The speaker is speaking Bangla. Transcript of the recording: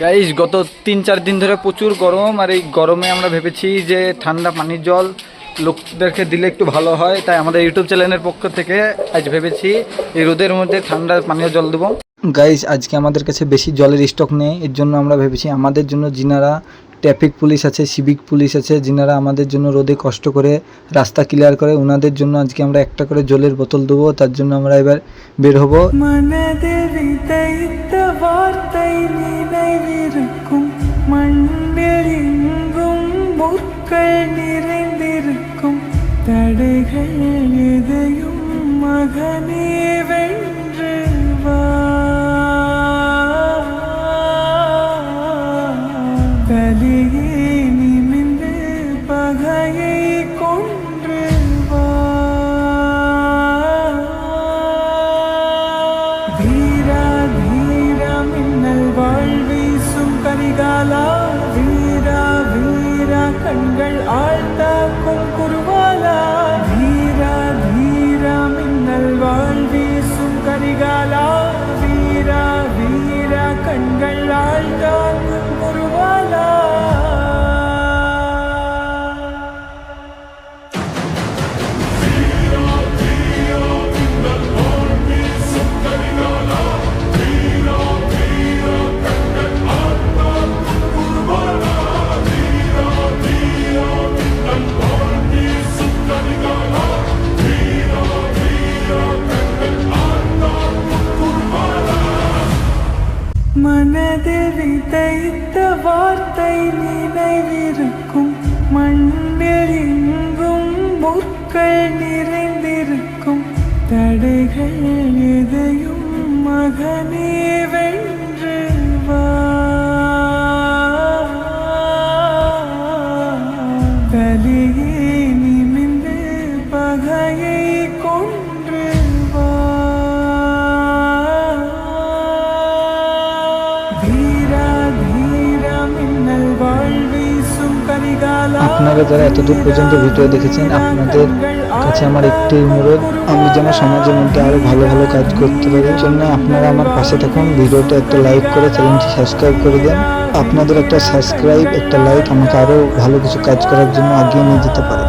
গাইস গত তিন, চার দিন ধরে প্রচুর গরম আর এই গরমে আমরা ভেবেছি যে ঠান্ডা পানির জল লোকদেরকে দিলে একটু ভালো হয়। তাই আমাদের ইউটিউব চ্যানেলের পক্ষ থেকে আজ ভেবেছি এই রোদের মধ্যে ঠান্ডা পানীয় জল দেবো। গাইস আজকে আমাদের কাছে বেশি জলের স্টক নেই। এর জন্য আমরা ভেবেছি আমাদের জন্য যিনারা ট্রাফিক পুলিশ আছে, সিভিক পুলিশ আছে, যিনারা আমাদের জন্য রোদে কষ্ট করে রাস্তা ক্লিয়ার করে ওনাদের জন্য আজকে আমরা একটা করে জলের বোতল দেবো, তার জন্য আমরা এবার বের হব। തടകൾ கலியே நிமிந்து பகையை கொன்று தீரா தீரா மின்னல் வாழ்வீசும் கரிகாலா. வீரா வீரா கண்கள் ஆழ்த்தாக்கும் குருவாலா. தீரா தீரா மின்னல் வாழ்வீசும் கரிகாலா. வீரா வீரா கண்கள் ஆழ்த்தா மனதில் விதைத்த வார்த்தை நினைவிருக்கும். மண்ணில் எங்கும் முற்கள் நிறைந்திருக்கும். தடைகள் எதையும் மகனே আপনারা যারা এতদূর পর্যন্ত ভিডিও দেখেছেন, আপনাদের কাছে আমার একটি অনুরোধ, আমি যেন সমাজের মধ্যে আরও ভালো ভালো কাজ করতে পারি। জন্য আপনারা আমার পাশে থাকুন ভিডিওটা একটা লাইক করে চ্যানেলটি সাবস্ক্রাইব করে দেন। আপনাদের একটা সাবস্ক্রাইব একটা লাইক আমাকে আরও ভালো কিছু কাজ করার জন্য এগিয়ে নিয়ে যেতে পারে।